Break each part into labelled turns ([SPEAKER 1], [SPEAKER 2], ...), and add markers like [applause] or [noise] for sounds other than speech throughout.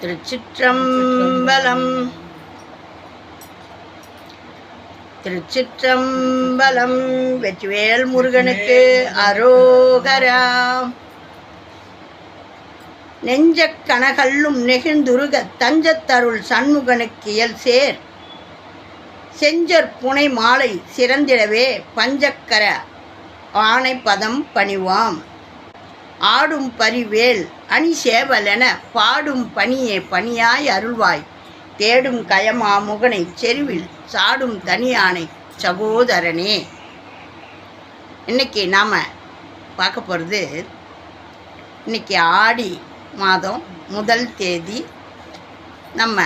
[SPEAKER 1] திருச்சிற்றம்பலம் திருச்சிற்றம்பலம் வெற்றிவேல் முருகனுக்கு அரோகரா நெஞ்ச கனகல்லும் நெகிழ்ந்துருக தஞ்சத்தருள் சண்முகனுக்கு இயல் சேர் செஞ்சர் புனை மாலை சிறந்திடவே பஞ்சக்கர பதம் பணிவாம் ஆடும் பரிவேல் அணி சேவலென பாடும் பணியே பணியாய் அருள்வாய் தேடும் கயமா முகனை செருவில் சாடும் தனியானை சகோதரனே இன்றைக்கி நாம் பார்க்க போகிறது இன்றைக்கி ஆடி மாதம் முதல் தேதி நம்ம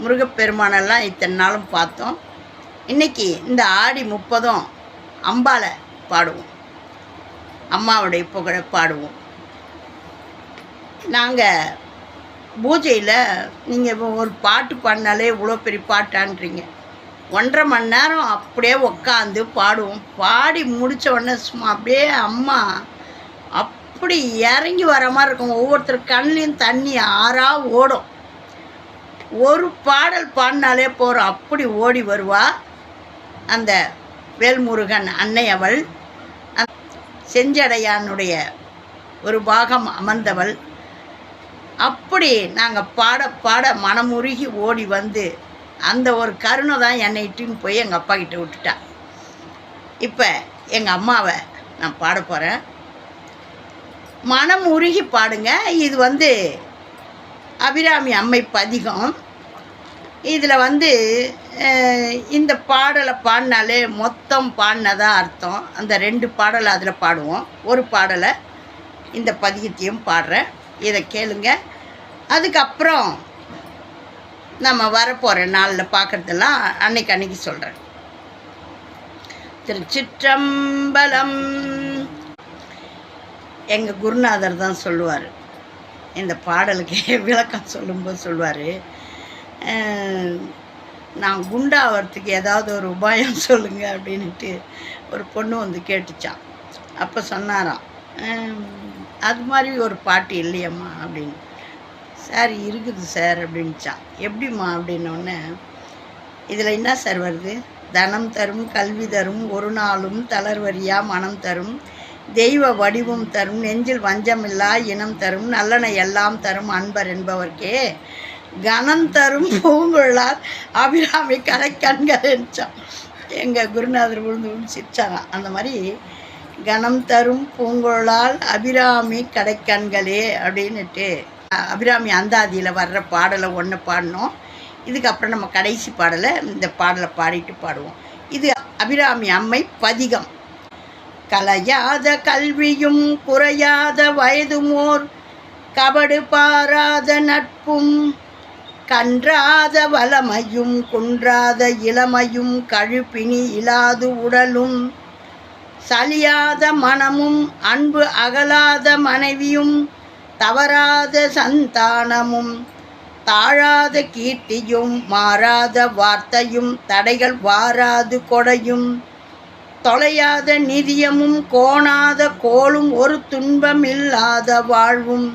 [SPEAKER 1] முருகப்பெருமானெல்லாம் இத்தனை நாளும் பார்த்தோம் இன்றைக்கி இந்த ஆடி முப்பதும் அம்பாலை பாடுவோம் அம்மாவுடைய புகழை பாடுவோம் நாங்கள் பூஜையில் நீங்கள் ஒரு பாட்டு பாடினாலே இவ்வளோ பெரிய பாட்டான்றீங்க ஒன்றரை மணி நேரம் அப்படியே உக்காந்து பாடுவோம் பாடி முடித்த உடனே சும்மா அப்படியே அம்மா அப்படி இறங்கி வர மாதிரி இருக்கும் ஒவ்வொருத்தர் கண்ணிலையும் தண்ணி ஆறாக ஓடும் ஒரு பாடல் பாடினாலே போகிறோம் அப்படி ஓடி வருவா அந்த வேல்முருகன் அன்னையவள் செஞ்சடையானுடைய ஒரு பாகம் அமர்ந்தவள் அப்படி நாங்கள் பாட பாட மனமுருகி ஓடி வந்து அந்த ஒரு கருணை தான் என்னை இட்டுன்னு போய் எங்கள் அப்பா கிட்ட விட்டுட்டா இப்போ எங்கள் அம்மாவை நான் பாட போகிறேன் மனம் உருகி பாடுங்க இது வந்து அபிராமி அம்மை பதிகம் இதில் வந்து இந்த பாடலை பாடினாலே மொத்தம் பாடினதான் அர்த்தம் அந்த ரெண்டு பாடலை அதில் பாடுவோம் ஒரு பாடலை இந்த பதியத்தையும் பாடுறேன் இதை கேளுங்க அதுக்கப்புறம் நம்ம வரப்போகிற நாளில் பார்க்குறதெல்லாம் அன்னைக்கு அன்னைக்கு சொல்கிறேன் திருச்சிற்றம்பலம் எங்கள் குருநாதர் தான் சொல்லுவார் இந்த பாடலுக்கு [laughs] விளக்கம் சொல்லும்போது சொல்லுவார் நான் குண்டாகிறதுக்கு ஏதாவது ஒரு உபாயம் [laughs] சொல்லுங்கள் அப்படின்ட்டு ஒரு பொண்ணு வந்து கேட்டுச்சான் அப்போ சொன்னாராம் அது மாதிரி ஒரு பாட்டு இல்லையம்மா அப்படின்னு சார் இருக்குது சார் அப்படின்ச்சான் எப்படிம்மா அப்படின்னோடனே இதில் என்ன சார் வருது தனம் தரும் கல்வி தரும் ஒரு நாளும் தளர்வரியா மனம் தரும் தெய்வ வடிவம் தரும் நெஞ்சில் வஞ்சமில்லா இனம் தரும் நல்லனை எல்லாம் தரும் அன்பர் என்பவர்க்கே கனம் தரும் பூங்குழலார் அபிராமி கலைக்கண்கள் என்றான் எங்கள் குருநாதர் விழுந்து விழுந்து அந்த மாதிரி கனம் தரும் பூங்குழலால் அபிராமி கடைக்கண்களே அப்படின்னுட்டு அபிராமி அந்தாதியில் வர்ற பாடலை ஒன்று பாடினோம் இதுக்கப்புறம் நம்ம கடைசி பாடலை இந்த பாடலை பாடிட்டு பாடுவோம் இது அபிராமி அம்மை பதிகம் கலையாத கல்வியும் குறையாத வயதுமோர் கபடு பாராத நட்பும் கன்றாத வளமையும் குன்றாத இளமையும் கழுப்பினி இலாது உடலும் சலியாத மனமும் அன்பு அகலாத மனைவியும் தவறாத சந்தானமும் தாழாத கீர்த்தியும் மாறாத வார்த்தையும் தடைகள் வாராது கொடையும் தொலையாத நிதியமும் கோணாத கோலும் ஒரு துன்பமில்லாத வாழ்வும்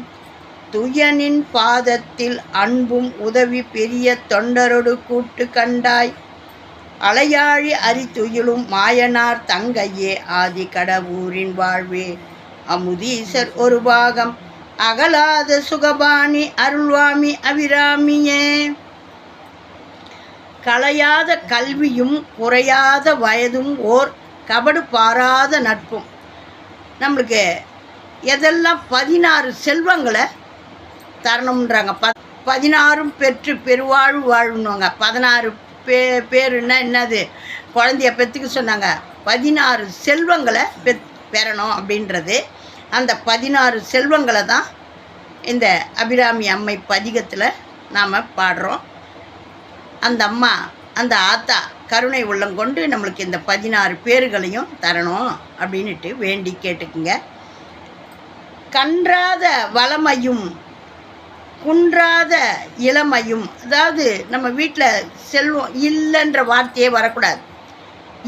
[SPEAKER 1] துயனின் பாதத்தில் அன்பும் உதவி பெரிய தொண்டரொடு கூட்டு கண்டாய் அலையாழி அரித்துயிலும் மாயனார் தங்கையே ஆதி கடவுரின் வாழ்வே அமுதீசர் ஒரு பாகம் அகலாத சுகபாணி அருள்வாமி அபிராமியே கலையாத கல்வியும் குறையாத வயதும் ஓர் கபடு பாராத நட்பும் நம்மளுக்கு எதெல்லாம் பதினாறு செல்வங்களை தரணும்ன்றாங்க ப பதினாறும் பெற்று பெருவாழ்வு வாழணுங்க பதினாறு பே பேருன்னா என்னது குழந்தைய பெற்றுக்க சொன்னாங்க பதினாறு செல்வங்களை பெ பெறணும் அப்படின்றது அந்த பதினாறு செல்வங்களை தான் இந்த அபிராமி அம்மை பதிகத்தில் நாம் பாடுறோம் அந்த அம்மா அந்த ஆத்தா கருணை உள்ளங்கொண்டு நம்மளுக்கு இந்த பதினாறு பேர்களையும் தரணும் அப்படின்ட்டு வேண்டி கேட்டுக்குங்க கன்றாத வளமையும் குன்றாத இளமையும் அதாவது நம்ம வீட்டில் செல்வம் இல்லைன்ற வார்த்தையே வரக்கூடாது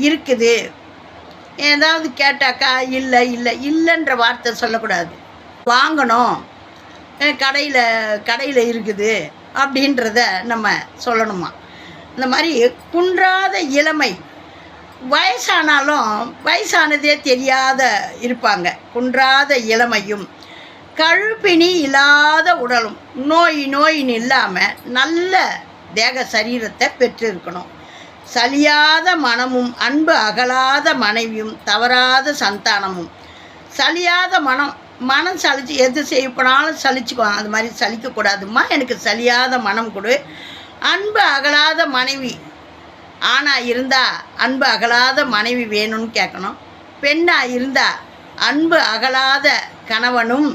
[SPEAKER 1] இருக்குது ஏதாவது கேட்டாக்கா இல்லை இல்லை இல்லைன்ற வார்த்தை சொல்லக்கூடாது வாங்கணும் கடையில் கடையில் இருக்குது அப்படின்றத நம்ம சொல்லணுமா இந்த மாதிரி குன்றாத இளமை வயசானாலும் வயசானதே தெரியாத இருப்பாங்க குன்றாத இளமையும் கழுப்பினி இல்லாத உடலும் நோய் நோயின் இல்லாமல் நல்ல தேக சரீரத்தை பெற்றிருக்கணும் சலியாத மனமும் அன்பு அகலாத மனைவியும் தவறாத சந்தானமும் சலியாத மனம் மனம் சளிச்சு எது செய்யப்போனாலும் சலிச்சுக்குவாங்க அது மாதிரி சலிக்கக்கூடாதுமா எனக்கு சலியாத மனம் கொடு அன்பு அகலாத மனைவி ஆணாக இருந்தால் அன்பு அகலாத மனைவி வேணும்னு கேட்கணும் பெண்ணாக இருந்தால் அன்பு அகலாத கணவனும்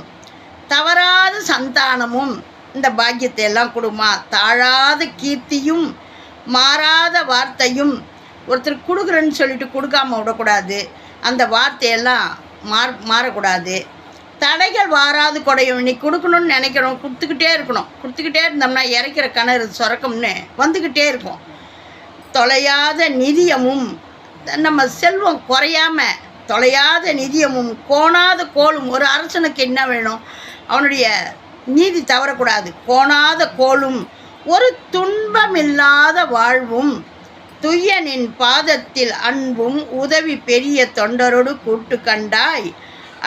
[SPEAKER 1] தவறாத சந்தானமும் இந்த பாக்கியத்தை எல்லாம் கொடுமா தாழாத கீர்த்தியும் மாறாத வார்த்தையும் ஒருத்தர் கொடுக்குறேன்னு சொல்லிட்டு கொடுக்காம விடக்கூடாது அந்த வார்த்தையெல்லாம் மாற மாறக்கூடாது தடைகள் வாராது குடையும் நீ கொடுக்கணும்னு நினைக்கிறோம் கொடுத்துக்கிட்டே இருக்கணும் கொடுத்துக்கிட்டே இருந்தோம்னா இறைக்கிற கிணறு சுரக்கம்னு வந்துக்கிட்டே இருக்கும் தொலையாத நிதியமும் நம்ம செல்வம் குறையாம தொலையாத நிதியமும் கோணாத கோலும் ஒரு அரசனுக்கு என்ன வேணும் அவனுடைய நீதி தவறக்கூடாது கோணாத கோலும் ஒரு துன்பமில்லாத வாழ்வும் துய்யனின் பாதத்தில் அன்பும் உதவி பெரிய தொண்டரோடு கூட்டு கண்டாய்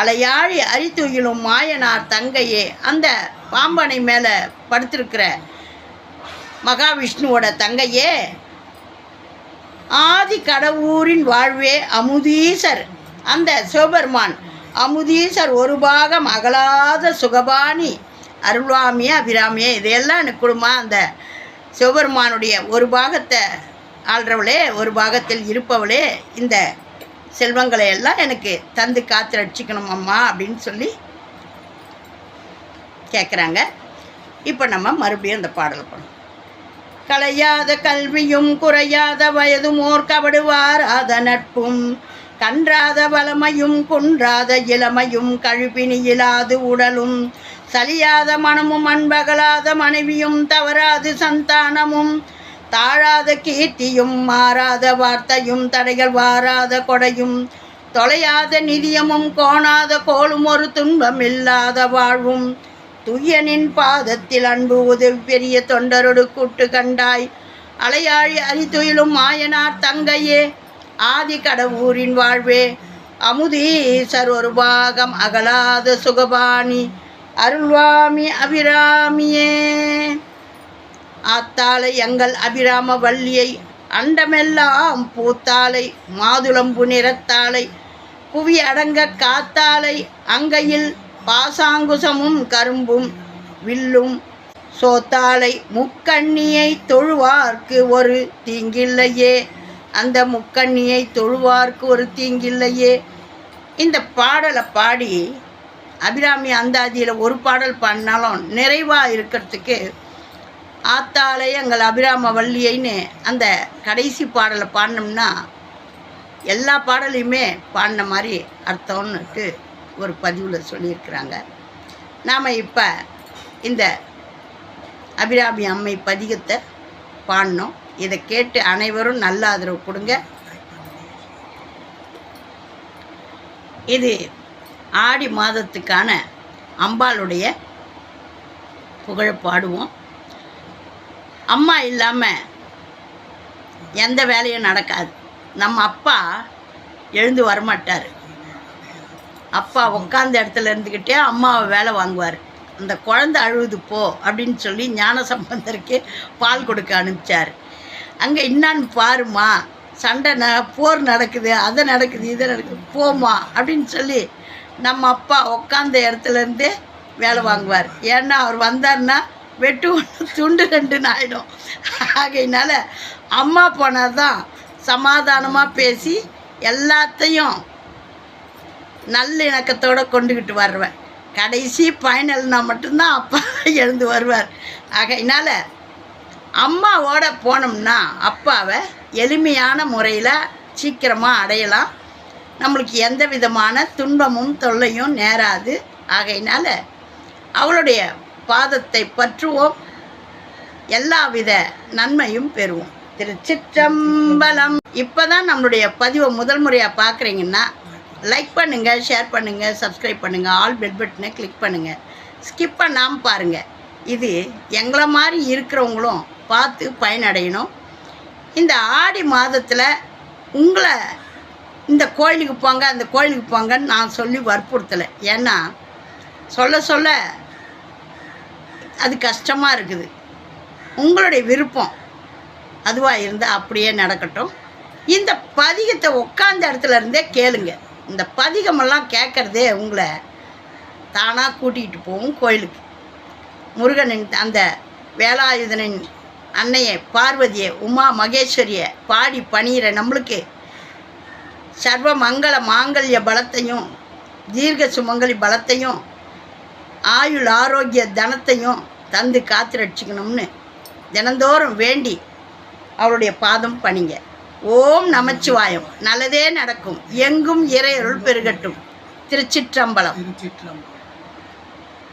[SPEAKER 1] அலையாழி அரித்துயிலும் மாயனார் தங்கையே அந்த பாம்பனை மேலே படுத்திருக்கிற மகாவிஷ்ணுவோட தங்கையே ஆதி கடவுரின் வாழ்வே அமுதீசர் அந்த சிவபெருமான் அமுதீசர் ஒரு பாகம் அகலாத சுகபாணி அருள்வாமியே அபிராமியே இதையெல்லாம் எனக்கு கொடுமா அந்த சிவபெருமானுடைய ஒரு பாகத்தை ஆள்றவளே ஒரு பாகத்தில் இருப்பவளே இந்த செல்வங்களை எல்லாம் எனக்கு தந்து காத்து ரட்சிக்கணும் அம்மா அப்படின்னு சொல்லி கேட்குறாங்க இப்போ நம்ம மறுபடியும் அந்த பாடலை போனோம் கலையாத கல்வியும் குறையாத வயதும் ஓர் கபடுவார் அத நட்பும் கன்றாத வளமையும் குன்றாத இளமையும் கழுப்பினி இயலாது உடலும் சலியாத மனமும் அன்பகலாத மனைவியும் தவறாது சந்தானமும் தாழாத கீர்த்தியும் மாறாத வார்த்தையும் தடைகள் வாராத கொடையும் தொலையாத நிதியமும் கோணாத கோலும் ஒரு துன்பம் இல்லாத வாழ்வும் துய்யனின் பாதத்தில் அன்பு உது பெரிய தொண்டரோடு கூட்டு கண்டாய் அலையாழி அறிதுயிலும் மாயனார் தங்கையே ஆதி கடவுரின் வாழ்வே அமுதீசர் ஒரு பாகம் அகலாத சுகபாணி அருள்வாமி அபிராமியே ஆத்தாளை எங்கள் அபிராம வள்ளியை அண்டமெல்லாம் பூத்தாலை மாதுளம்பு நிறத்தாலை புவி அடங்க காத்தாலை அங்கையில் பாசாங்குசமும் கரும்பும் வில்லும் சோத்தாலை முக்கண்ணியை தொழுவார்க்கு ஒரு தீங்கில்லையே அந்த முக்கண்ணியை தொழுவார்க்கு ஒரு தீங்கில்லையே இந்த பாடலை பாடி அபிராமி அந்தாதியில் ஒரு பாடல் பாடினாலும் நிறைவாக இருக்கிறதுக்கு ஆத்தாலே எங்கள் அபிராம வள்ளியைன்னு அந்த கடைசி பாடலை பாடினோம்னா எல்லா பாடலையுமே பாடின மாதிரி அர்த்தம்னுட்டு ஒரு பதிவில் சொல்லியிருக்கிறாங்க நாம் இப்போ இந்த அபிராமி அம்மை பதிகத்தை பாடினோம் இதை கேட்டு அனைவரும் நல்ல ஆதரவு கொடுங்க இது ஆடி மாதத்துக்கான அம்பாளுடைய புகழ பாடுவோம் அம்மா இல்லாமல் எந்த வேலையும் நடக்காது நம்ம அப்பா எழுந்து வரமாட்டார் அப்பா உட்காந்த இடத்துல இருந்துக்கிட்டே அம்மாவை வேலை வாங்குவார் அந்த குழந்த அழுவுது போ அப்படின்னு சொல்லி ஞான சம்பந்தருக்கு பால் கொடுக்க அனுப்பிச்சார் அங்கே என்னான்னு பாருமா சண்டை ந போர் நடக்குது அதை நடக்குது இதை நடக்குது போமா அப்படின்னு சொல்லி நம்ம அப்பா உட்காந்த இடத்துலேருந்தே வேலை வாங்குவார் ஏன்னா அவர் வந்தார்னா வெட்டு ஒன்று துண்டு ரெண்டுன்னு ஆகிடும் ஆகையினால அம்மா போனால் தான் சமாதானமாக பேசி எல்லாத்தையும் நல்ல இணக்கத்தோடு கொண்டுக்கிட்டு வருவேன் கடைசி ஃபைனல்னால் மட்டும்தான் அப்பா எழுந்து வருவார் ஆகையினால் அம்மாவோட போனோம்னா அப்பாவை எளிமையான முறையில் சீக்கிரமாக அடையலாம் நம்மளுக்கு எந்த விதமான துன்பமும் தொல்லையும் நேராது ஆகையினால் அவளுடைய பாதத்தை பற்றுவோம் எல்லாவித நன்மையும் பெறுவோம் திருச்சிற்றம்பலம் இப்போ தான் நம்மளுடைய பதிவை முதல் முறையாக பார்க்குறீங்கன்னா லைக் பண்ணுங்கள் ஷேர் பண்ணுங்கள் சப்ஸ்கிரைப் பண்ணுங்கள் ஆல் பெல் பட்டனை கிளிக் பண்ணுங்கள் ஸ்கிப் பண்ணாமல் பாருங்கள் இது எங்களை மாதிரி இருக்கிறவங்களும் பார்த்து பயனடையணும் இந்த ஆடி மாதத்தில் உங்களை இந்த கோயிலுக்கு போங்க அந்த கோயிலுக்கு போங்கன்னு நான் சொல்லி வற்புறுத்தலை ஏன்னா சொல்ல சொல்ல அது கஷ்டமாக இருக்குது உங்களுடைய விருப்பம் அதுவாக இருந்தால் அப்படியே நடக்கட்டும் இந்த பதிகத்தை உட்காந்த இடத்துல இருந்தே கேளுங்க இந்த பதிகமெல்லாம் கேட்குறதே உங்களை தானாக கூட்டிகிட்டு போகும் கோயிலுக்கு முருகனின் அந்த வேலாயுதனின் அன்னையை பார்வதியை உமா மகேஸ்வரியை பாடி பணியிற நம்மளுக்கு சர்வ மங்கள மாங்கல்ய பலத்தையும் தீர்க்க சுமங்கலி பலத்தையும் ஆயுள் ஆரோக்கிய தனத்தையும் தந்து காத்திரட்சிக்கணும்னு தினந்தோறும் வேண்டி அவருடைய பாதம் பணிங்க ஓம் நமச்சிவாயம் நல்லதே நடக்கும் எங்கும் இறை அருள் பெருகட்டும் திருச்சிற்றம்பலம் திருச்சிற்றம்பலம்